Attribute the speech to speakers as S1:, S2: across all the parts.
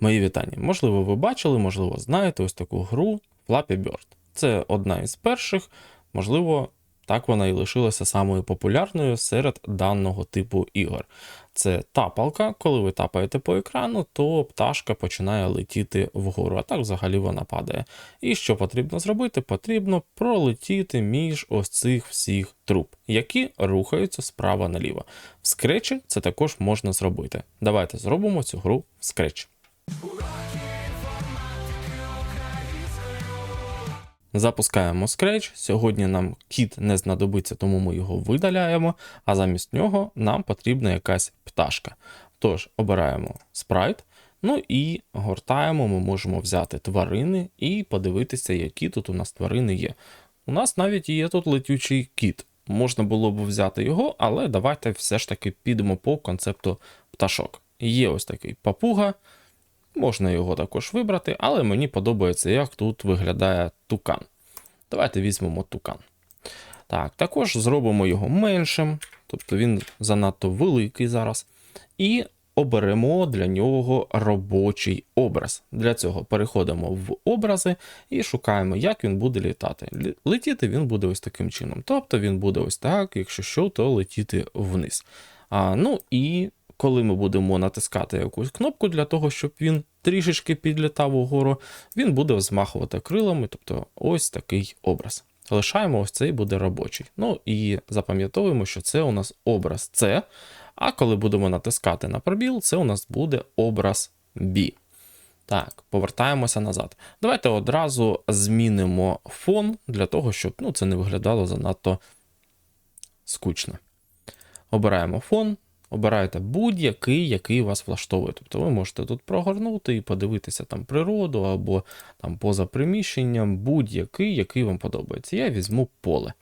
S1: Мої вітання. Можливо, ви бачили, можливо, знаєте ось таку гру Flappy Bird. Це одна із перших, можливо, так вона і лишилася самою популярною серед даного типу ігор. Це тапалка, коли ви тапаєте по екрану, то пташка починає летіти вгору, а так взагалі вона падає. І що потрібно зробити? Потрібно пролетіти між ось цих всіх труб, які рухаються справа наліво. В скретчі це також можна зробити. Давайте зробимо цю гру в скретчі. Запускаємо Scratch. Сьогодні нам кіт не знадобиться, тому ми його видаляємо, а замість нього нам потрібна якась пташка. Тож, обираємо спрайт. Ну і гортаємо, ми можемо взяти тварини і подивитися, які тут у нас тварини є. У нас навіть є тут летючий кіт. Можна було б взяти його, але давайте все ж таки підемо по концепту пташок. Є ось такий папуга, Можна його також вибрати, але мені подобається, як тут виглядає тукан. Давайте візьмемо тукан. Так, також зробимо його меншим, тобто він занадто великий зараз. І оберемо для нього робочий образ. Для цього переходимо в образи і шукаємо, як він буде літати. Летіти він буде ось таким чином. Тобто він буде ось так, якщо що, то летіти вниз. А, ну і коли ми будемо натискати якусь кнопку для того, щоб він трішечки підлітав угору, він буде взмахувати крилами, тобто ось такий образ. Лишаємо ось цей буде робочий. Ну і запам'ятовуємо, що це у нас образ С, а коли будемо натискати на пробіл, це у нас буде образ B. Так, повертаємося назад. Давайте одразу змінимо фон для того, щоб ну, це не виглядало занадто скучно. Обираємо фон, обираєте будь-який, який вас влаштовує. Тобто ви можете тут прогорнути і подивитися там природу або там поза приміщенням, будь-який, який вам подобається. Я візьму поле.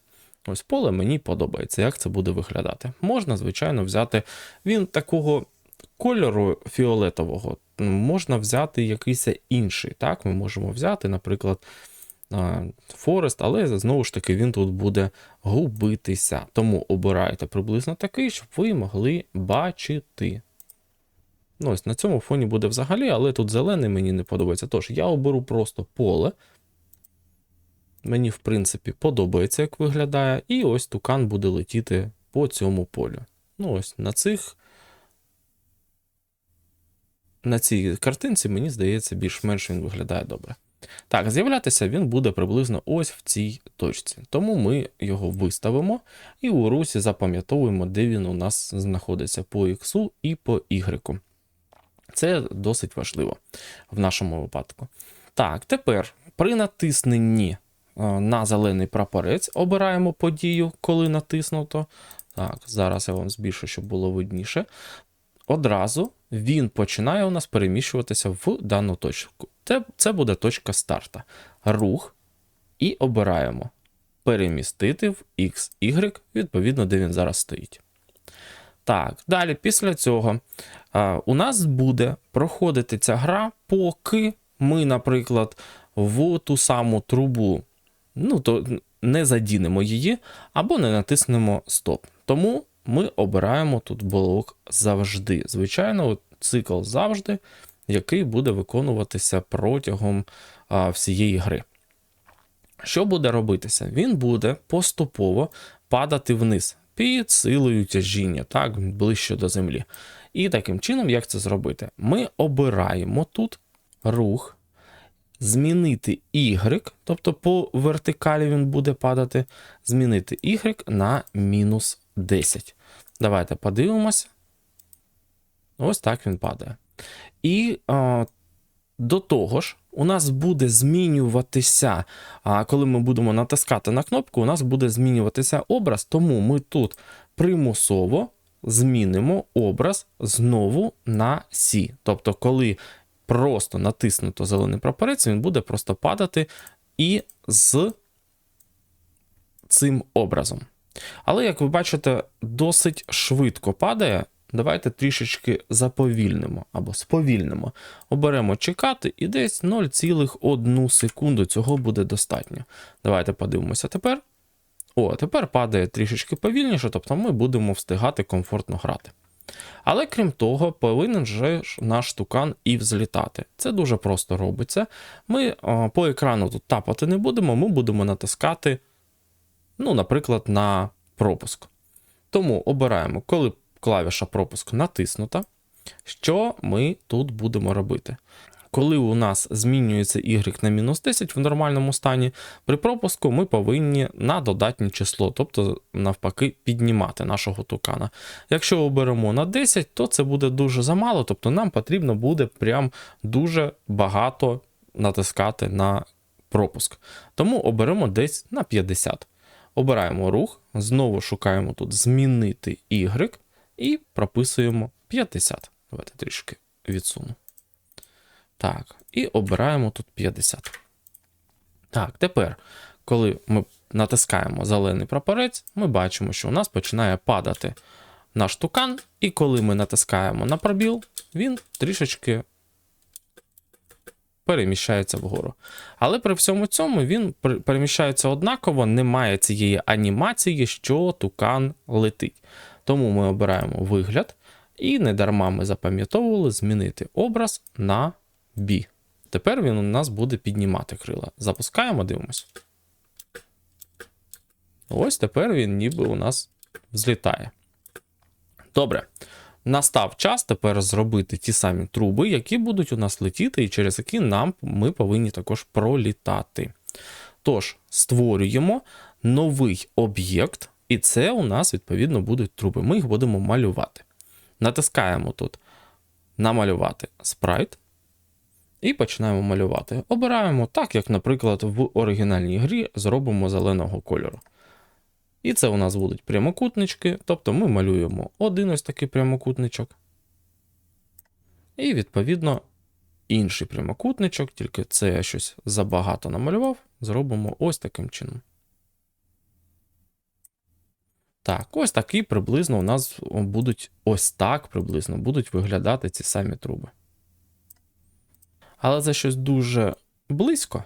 S1: Ось поле мені подобається, як це буде виглядати. Можна, звичайно, взяти він такого кольору фіолетового. Можна взяти якийсь інший. Так, ми можемо взяти, наприклад, Форест, але знову ж таки він тут буде губитися. Тому обирайте приблизно такий, щоб ви могли бачити. Ну, ось на цьому фоні буде взагалі, але тут зелений мені не подобається. Тож я оберу просто поле. Мені, в принципі, подобається, як виглядає. І ось тукан буде летіти по цьому полю. Ну, ось на цих. На цій картинці, мені здається, більш-менш він виглядає добре. Так, з'являтися він буде приблизно ось в цій точці. Тому ми його виставимо і у русі запам'ятовуємо, де він у нас знаходиться по X і по Y. Це досить важливо в нашому випадку. Так, тепер при натисненні е, на зелений прапорець обираємо подію, коли натиснуто. Так, зараз я вам збільшу, щоб було видніше. Одразу він починає у нас переміщуватися в дану точку. Це, це буде точка старта. Рух і обираємо перемістити в X, Y, відповідно, де він зараз стоїть. Так, далі, після цього у нас буде проходити ця гра, поки ми, наприклад, в ту саму трубу ну, то не задінемо її, або не натиснемо стоп. Тому ми обираємо тут блок завжди. Звичайно, цикл завжди, який буде виконуватися протягом а, всієї гри. Що буде робитися? Він буде поступово падати вниз під силою тяжіння, так, ближче до землі. І таким чином, як це зробити? Ми обираємо тут рух, змінити Y, тобто по вертикалі він буде падати, змінити Y на мінус 10. Давайте подивимось. Ось так він падає. І а, до того ж, у нас буде змінюватися, а коли ми будемо натискати на кнопку, у нас буде змінюватися образ, тому ми тут примусово змінимо образ знову на Сі. Тобто, коли просто натиснуто зелений прапорець, він буде просто падати і з цим образом. Але, як ви бачите, досить швидко падає. Давайте трішечки заповільнимо або сповільнимо. Оберемо чекати, і десь 0,1 секунду цього буде достатньо. Давайте подивимося тепер. О, тепер падає трішечки повільніше, тобто ми будемо встигати комфортно грати. Але крім того, повинен же наш тукан і взлітати. Це дуже просто робиться. Ми а, по екрану тут тапати не будемо, ми будемо натискати, ну, наприклад, на пропуск. Тому обираємо, коли клавіша пропуск натиснута, що ми тут будемо робити. Коли у нас змінюється y на мінус 10 в нормальному стані, при пропуску ми повинні на додатнє число, тобто навпаки, піднімати нашого тукана. Якщо оберемо на 10, то це буде дуже замало, тобто нам потрібно буде прям дуже багато натискати на пропуск. Тому оберемо десь на 50. Обираємо рух, знову шукаємо тут змінити y і прописуємо 50. Давайте трішки відсуну. Так, і обираємо тут 50. Так, тепер, коли ми натискаємо зелений прапорець, ми бачимо, що у нас починає падати наш тукан, і коли ми натискаємо на пробіл, він трішечки переміщається вгору. Але при всьому цьому він переміщається однаково, немає цієї анімації, що тукан летить. Тому ми обираємо вигляд, і не дарма ми запам'ятовували змінити образ на B. Тепер він у нас буде піднімати крила. Запускаємо, дивимось. Ось тепер він ніби у нас взлітає. Добре. Настав час тепер зробити ті самі труби, які будуть у нас летіти, і через які нам ми повинні також пролітати. Тож, створюємо новий об'єкт, і це у нас, відповідно, будуть труби. Ми їх будемо малювати. Натискаємо тут намалювати спрайт. І починаємо малювати. Обираємо так, як, наприклад, в оригінальній грі зробимо зеленого кольору. І це у нас будуть прямокутнички, тобто ми малюємо один ось такий прямокутничок. І, відповідно, інший прямокутничок, тільки це я щось забагато намалював, зробимо ось таким чином. Так, ось такі приблизно у нас будуть ось так приблизно будуть виглядати ці самі труби. Але це щось дуже близько.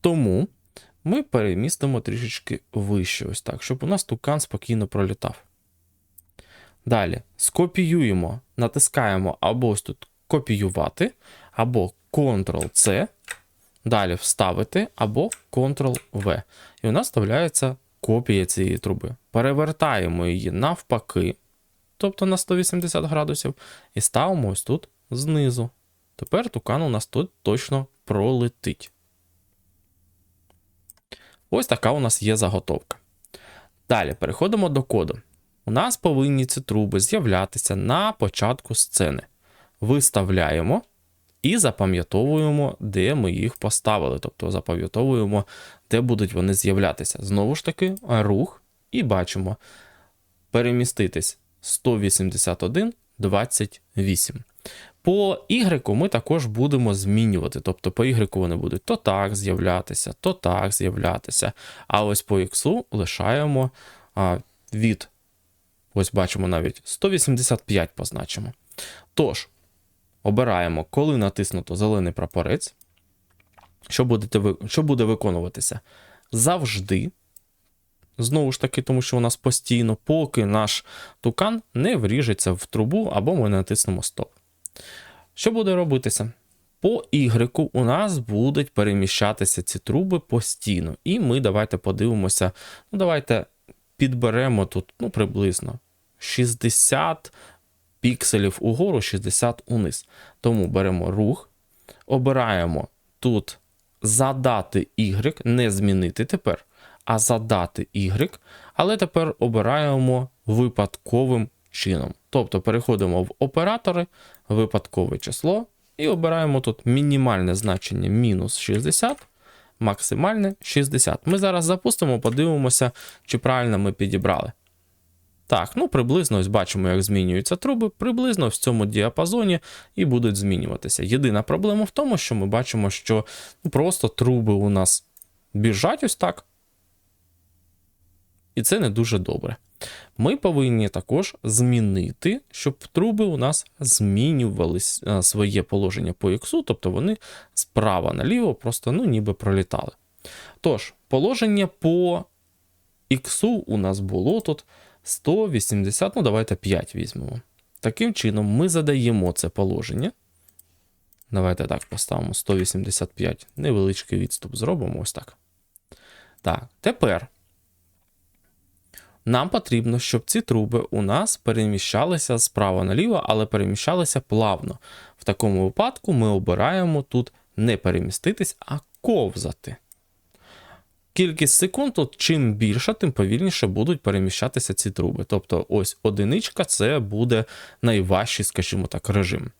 S1: Тому ми перемістимо трішечки вище, ось так, щоб у нас тукан спокійно пролітав. Далі скопіюємо, натискаємо або ось тут копіювати, або Ctrl-C, далі вставити, або Ctrl-V. І у нас вставляється копія цієї труби. Перевертаємо її навпаки, тобто на 180 градусів, і ставимо ось тут знизу. Тепер тукан у нас тут точно пролетить. Ось така у нас є заготовка. Далі переходимо до коду. У нас повинні ці труби з'являтися на початку сцени. Виставляємо і запам'ятовуємо, де ми їх поставили. Тобто запам'ятовуємо, де будуть вони з'являтися. Знову ж таки, рух, і бачимо переміститись 181, 28. По Y ми також будемо змінювати. Тобто по Y вони будуть то так з'являтися, то так з'являтися. А ось по X лишаємо а, від, ось бачимо навіть 185 позначимо. Тож, обираємо, коли натиснуто зелений прапорець. Що, будете, що буде виконуватися? Завжди. Знову ж таки, тому що у нас постійно, поки наш тукан не вріжеться в трубу або ми натиснемо стоп. Що буде робитися? По Y у нас будуть переміщатися ці труби постійно. І ми давайте подивимося. Ну, давайте підберемо тут ну, приблизно 60 пікселів угору, 60 униз. Тому беремо рух, обираємо тут задати Y, не змінити тепер, а задати Y, але тепер обираємо випадковим чином. Тобто переходимо в оператори, випадкове число, і обираємо тут мінімальне значення мінус 60, максимальне 60. Ми зараз запустимо, подивимося, чи правильно ми підібрали. Так, ну приблизно ось бачимо, як змінюються труби, приблизно в цьому діапазоні і будуть змінюватися. Єдина проблема в тому, що ми бачимо, що ну, просто труби у нас біжать ось так. І це не дуже добре. Ми повинні також змінити, щоб труби у нас змінювали е, своє положення по іксу, тобто вони справа наліво просто ну, ніби пролітали. Тож, положення по іксу у нас було тут 180, ну давайте 5 візьмемо. Таким чином, ми задаємо це положення. Давайте так поставимо 185. Невеличкий відступ зробимо ось так. Так, тепер нам потрібно, щоб ці труби у нас переміщалися справа наліво, але переміщалися плавно. В такому випадку ми обираємо тут не переміститись, а ковзати. Кількість секунд то чим більше, тим повільніше будуть переміщатися ці труби. Тобто, ось одиничка це буде найважчий, скажімо так, режим.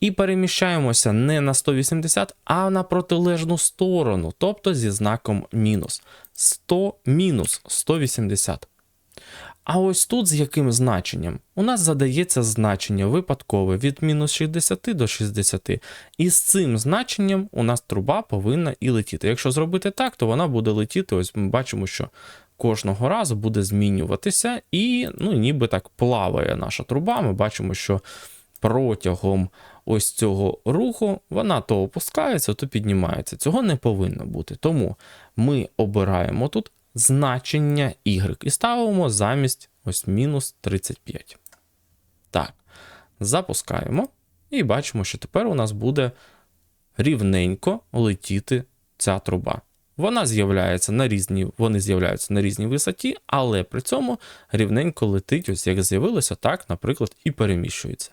S1: І переміщаємося не на 180, а на протилежну сторону, тобто зі знаком мінус. 100 мінус 180. А ось тут з яким значенням? У нас задається значення випадкове від мінус 60 до 60. І з цим значенням у нас труба повинна і летіти. Якщо зробити так, то вона буде летіти. Ось ми бачимо, що кожного разу буде змінюватися, і ну, ніби так плаває наша труба. Ми бачимо, що протягом ось цього руху вона то опускається, то піднімається. Цього не повинно бути. Тому ми обираємо тут значення y і ставимо замість ось мінус 35. Так, запускаємо. І бачимо, що тепер у нас буде рівненько летіти ця труба. Вона з'являється на різні, вони з'являються на різній висоті, але при цьому рівненько летить, ось як з'явилося, так, наприклад, і переміщується.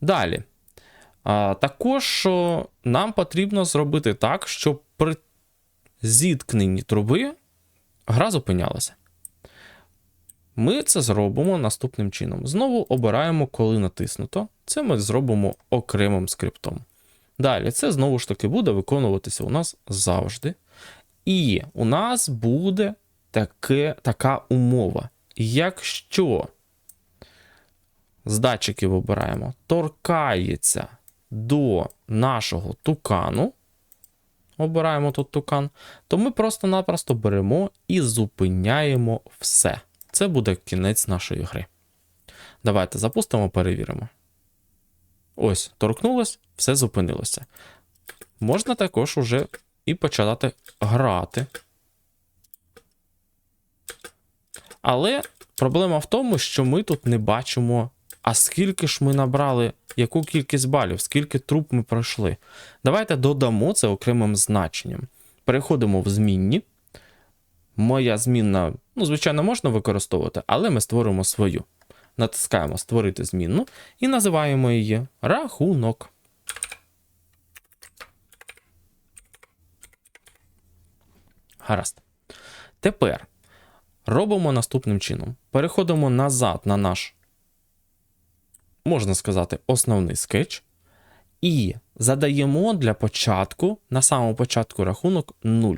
S1: Далі. А, Також нам потрібно зробити так, щоб при зіткненні труби гра зупинялася. Ми це зробимо наступним чином. Знову обираємо, коли натиснуто. Це ми зробимо окремим скриптом. Далі, це знову ж таки буде виконуватися у нас завжди. І у нас буде таке, така умова. Якщо з датчиків обираємо, торкається до нашого тукану, обираємо тут тукан, то ми просто-напросто беремо і зупиняємо все. Це буде кінець нашої гри. Давайте запустимо, перевіримо. Ось, торкнулось, все зупинилося. Можна також уже і почати грати. Але проблема в тому, що ми тут не бачимо, а скільки ж ми набрали, яку кількість балів, скільки труб ми пройшли. Давайте додамо це окремим значенням. Переходимо в змінні. Моя змінна, ну, звичайно, можна використовувати, але ми створимо свою. Натискаємо Створити змінну і називаємо її рахунок. Гаразд. Тепер робимо наступним чином. Переходимо назад на наш, можна сказати, основний скетч. І задаємо для початку, на самому початку рахунок 0.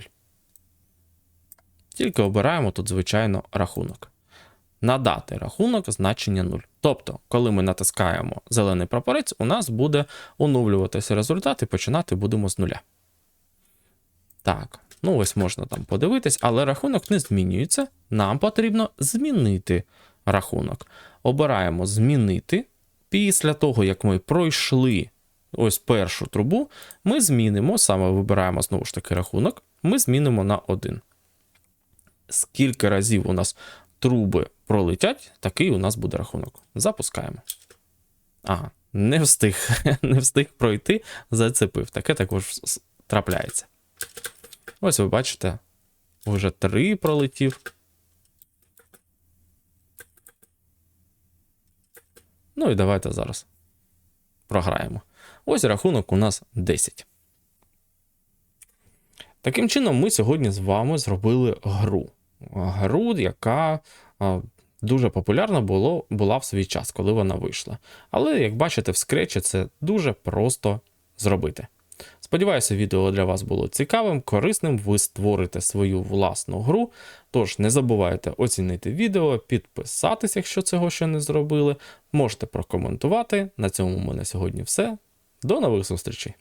S1: Тільки обираємо тут, звичайно, рахунок. Надати рахунок значення 0. Тобто, коли ми натискаємо зелений прапорець, у нас буде оновлюватися результат і починати будемо з нуля. Так, ну ось можна там подивитись, але рахунок не змінюється. Нам потрібно змінити рахунок. Обираємо змінити. Після того, як ми пройшли ось першу трубу, ми змінимо, саме вибираємо знову ж таки рахунок, ми змінимо на 1. Скільки разів у нас труби пролетять, такий у нас буде рахунок. Запускаємо. Ага, не встиг, не встиг пройти, зацепив. Таке також трапляється. Ось ви бачите, вже три пролетів. Ну і давайте зараз програємо. Ось рахунок у нас 10. Таким чином, ми сьогодні з вами зробили гру. Гру, яка дуже популярна було, була в свій час, коли вона вийшла. Але, як бачите, в скречі це дуже просто зробити. Сподіваюся, відео для вас було цікавим, корисним. Ви створите свою власну гру. Тож не забувайте оцінити відео, підписатись, якщо цього ще не зробили. Можете прокоментувати. На цьому у мене сьогодні все. До нових зустрічей!